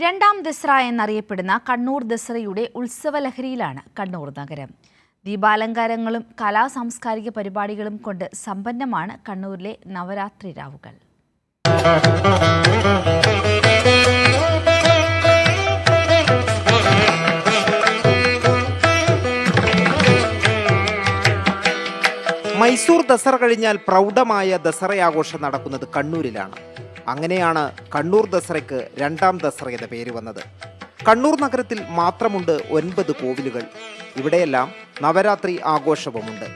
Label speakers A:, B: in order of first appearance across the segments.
A: രണ്ടാം ദസറ എന്നറിയപ്പെടുന്ന കണ്ണൂർ ദസറയുടെ ഉത്സവലഹരിയിലാണ് കണ്ണൂർ നഗരം. ദീപാലങ്കാരങ്ങളും കലാ സാംസ്കാരിക പരിപാടികളും കൊണ്ട് സമ്പന്നമാണ് കണ്ണൂരിലെ നവരാത്രി രാവുകൾ.
B: മൈസൂർ ദസറ കഴിഞ്ഞാൽ പ്രൗഢമായ ദസറയാഘോഷം നടക്കുന്നത് കണ്ണൂരിലാണ്. അങ്ങനെയാണ് കണ്ണൂർ ദസറയ്ക്ക് രണ്ടാം ദസറ എന്ന പേര് വന്നത്. കണ്ണൂർ നഗരത്തിൽ മാത്രമുണ്ട് ഒൻപത് കോവിലുകൾ. ഇവിടെയെല്ലാം നവരാത്രി ആഘോഷവുമുണ്ട്.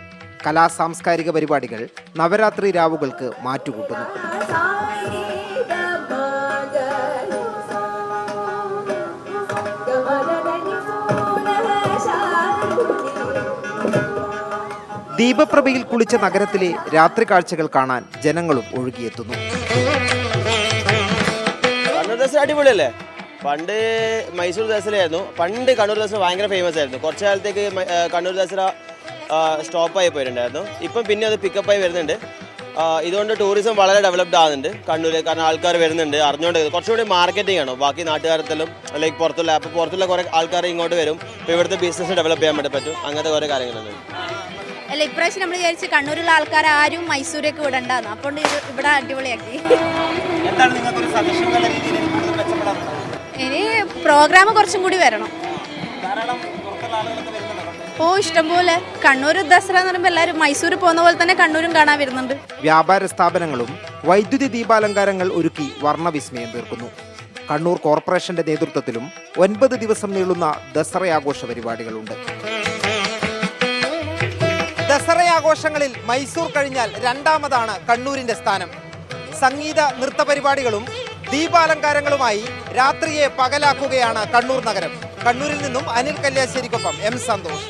B: കലാ സാംസ്കാരിക പരിപാടികൾ നവരാത്രി രാവുകൾക്ക് മാറ്റുകൂട്ടുന്നു. ദീപപ്രഭയിൽ കുളിച്ച നഗരത്തിലെ രാത്രി കാഴ്ചകൾ കാണാൻ ജനങ്ങളും ഒഴുകിയെത്തുന്നു.
C: ദസറ അടിപൊളിയല്ലേ? പണ്ട് മൈസൂർ ദസറയായിരുന്നു. പണ്ട് കണ്ണൂർ ദസറ ഭയങ്കര ഫേമസ് ആയിരുന്നു. കുറച്ച് കാലത്തേക്ക് കണ്ണൂർ ദസറ സ്റ്റോപ്പായി പോയിട്ടുണ്ടായിരുന്നു. ഇപ്പം പിന്നെ അത് പിക്കപ്പായി വരുന്നുണ്ട്. ഇതുകൊണ്ട് ടൂറിസം വളരെ ഡെവലപ്ഡ് ആകുന്നുണ്ട് കണ്ണൂർ കാരണം ആൾക്കാർ വരുന്നുണ്ട് അറിഞ്ഞുകൊണ്ട് കുറച്ചുകൂടി മാർക്കറ്റിംഗ് ആണ്. ബാക്കി നാട്ടുകാരത്തിലും ലൈക്ക് പുറത്തുള്ള അപ്പോൾ പുറത്തുള്ള കുറേ ആൾക്കാർ ഇങ്ങോട്ട് വരും. ഇപ്പോൾ ഇവിടുത്തെ ബിസിനസ് ഡെവലപ്പ് ചെയ്യാൻ വേണ്ടി പറ്റും. അങ്ങനത്തെ കുറേ കാര്യങ്ങളുണ്ട്.
D: അല്ല ഇപ്രാവശ്യം നമ്മൾ വിചാരിച്ച് കണ്ണൂരുള്ള ആൾക്കാർ ആരും മൈസൂരേക്ക് വിടണ്ടാന്ന്. ഇത് ഇവിടെ അടിപൊളിയാക്കി. ഇനി പ്രോഗ്രാം കുറച്ചും കൂടി വരണം. ഓ ഇഷ്ടംപോലെ. കണ്ണൂർ ദസറ എന്ന് പറയുമ്പോൾ എല്ലാവരും മൈസൂർ പോകുന്ന പോലെ തന്നെ കണ്ണൂരും കാണാൻ വരുന്നുണ്ട്.
B: വ്യാപാര സ്ഥാപനങ്ങളും വൈദ്യുതി ദീപാലങ്കാരങ്ങൾ ഒരുക്കി വർണവിസ്മയം തീർക്കുന്നു. കണ്ണൂർ കോർപ്പറേഷന്റെ നേതൃത്വത്തിലും ഒൻപത് ദിവസം നീളുന്ന ദസറയാഘോഷ പരിപാടികളുണ്ട്. ദസറയാഘോഷങ്ങളിൽ മൈസൂർ കഴിഞ്ഞാൽ രണ്ടാമതാണ് കണ്ണൂരിന്റെ സ്ഥാനം. സംഗീത നൃത്ത പരിപാടികളും ദീപാലങ്കാരങ്ങളുമായി രാത്രിയെ പകലാക്കുകയാണ് കണ്ണൂർ നഗരം. കണ്ണൂരിൽ നിന്നും അനിൽ കല്യാശ്ശേരിക്കൊപ്പം എം സന്തോഷ്.